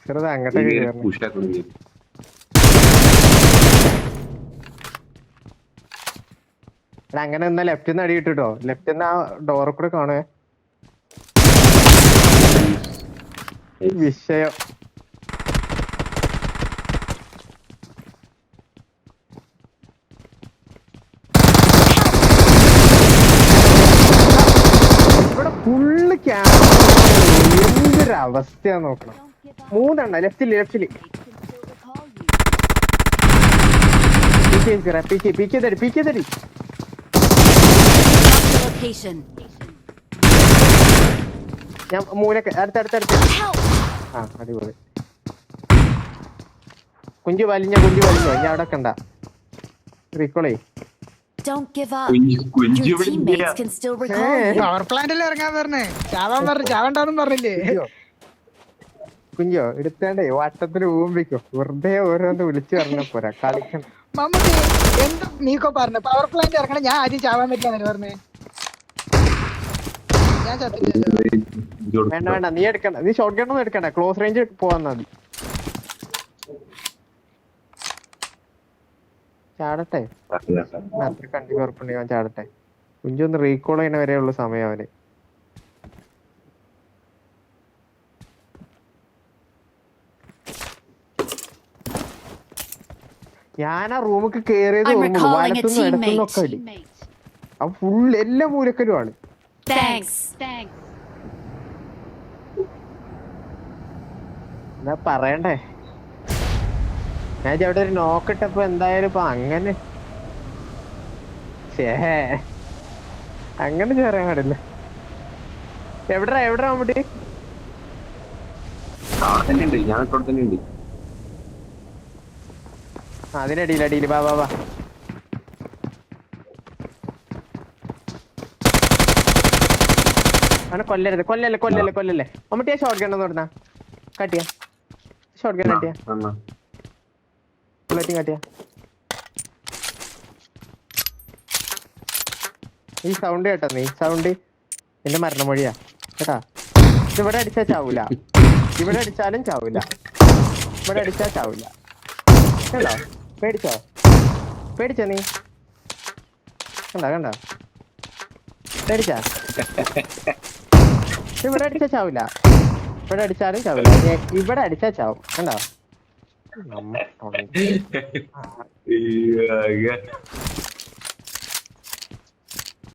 ചെറുത് അങ്ങോട്ടേക്ക് കയറണം പുഷാക്കി അങ്ങനെ എന്നാ ലെഫ്റ്റ് നിന്ന് അടി കിട്ടോ ലെഫ്റ്റ് നിന്ന് ആ ഡോറിൽ കൂടെ കാണുവേ. വിഷയം ഇവിടെ ഫുള്ള് എന്തൊരു അവസ്ഥയാ നോക്കണം. മൂന്നെണ്ണ ലെഫ്റ്റിൽ ലെഫ്റ്റിൽ. ഞാൻ അടുത്ത അടുത്ത ആ അടിപൊളി. കുഞ്ചു വലിഞ്ഞ കുഞ്ചു വലിഞ്ഞോ ഞാൻ അവിടെ കണ്ട. പവർ പ്ലാന്റിൽ ഇറങ്ങാൻ പറഞ്ഞേ? ചാവാൻ പറഞ്ഞു ചാവണ്ടെന്നും പറഞ്ഞില്ലേ? കുഞ്ഞോ. എടുത്താണ്ടേ വട്ടത്തിന് ഊമ്പിക്കോ. വെറുതെ ഓരോന്ന് വിളിച്ചു പറഞ്ഞ പോരാ. കളിക്കണം. മമ്മൂട്ടി എന്ത് നീക്കോ പറഞ്ഞു? പവർ പ്ലാന്റ് ഇറങ്ങണം ഞാൻ ആദ്യം ചാവാൻ പറ്റില്ല പറഞ്ഞേ? ഞാൻ ചത്തില്ല. വേണ്ട വേണ്ട നീ എടുക്കണ്ട. നീ ഷോർട്ട് ഗണ്ണൊന്നും എടുക്കണ്ട. ക്ലോസ് റേഞ്ച് പോവാന്നാ മതി. ചാടട്ടെ. അത്ര കണ്ടി ഉറപ്പുണ്ടെങ്കിൽ അവൻ ചാടട്ടെ. കുഞ്ചു ഒന്ന് റീകോൾ ചെയ്യണ വരെ ഉള്ള സമയം അവന്. ഞാൻ ആ റൂമിക്ക് കേറിയത് വലത്തുനിന്നും അടി. ആ അവൻ ഫുൾ എല്ലാ മൂലക്കരുമാണ് Thanks. Thanks. എന്നാ പറയണ്ടേ? ഞാൻ അവിടെ ഒരു നോക്കിട്ടപ്പോ എന്തായാലും ഇപ്പൊ അങ്ങനെ. അങ്ങനെ ചേരാൻ പാടില്ല. എവിടാ എവിടാ മമ്മൂട്ടി? അതിനടിയിൽ അടിയിൽ ബാ ബാ ബാ അവനെ കൊല്ലരുത്. കൊല്ലല്ലേ കൊല്ലല്ലേ കൊല്ലല്ലേ. മമ്മൂട്ടിയാ ഷോർട്ട് ഗൺ കട്ടിയാ കാട്ടിയ. ഷോർട്ട് ഗൺ കാട്ടിയ. ബുള്ളറ്റും കാട്ടിയ ഈ സൗണ്ട് കേട്ടോ നീ. സൗണ്ട് എന്റെ മരണമൊഴിയാ. കേട്ടാ? ഇവിടെ അടിച്ചാ ചാവൂല. ഇവിടെ അടിച്ചാലും ചാവൂല. ഇവിടെ അടിച്ചാ ചാവൂല. കണ്ടോ പേടിച്ചോ? പേടിച്ചോ നീ? കണ്ട കണ്ട? പേടിച്ചാ? ഇവിടെ അടിച്ചാ ചാവൂല. ഇവിടെ അടിച്ചാലും ചാവൂല. ഇവിടെ അടിച്ചാ ചാവും. കണ്ടോ? നമ്മ ഈ, ആ,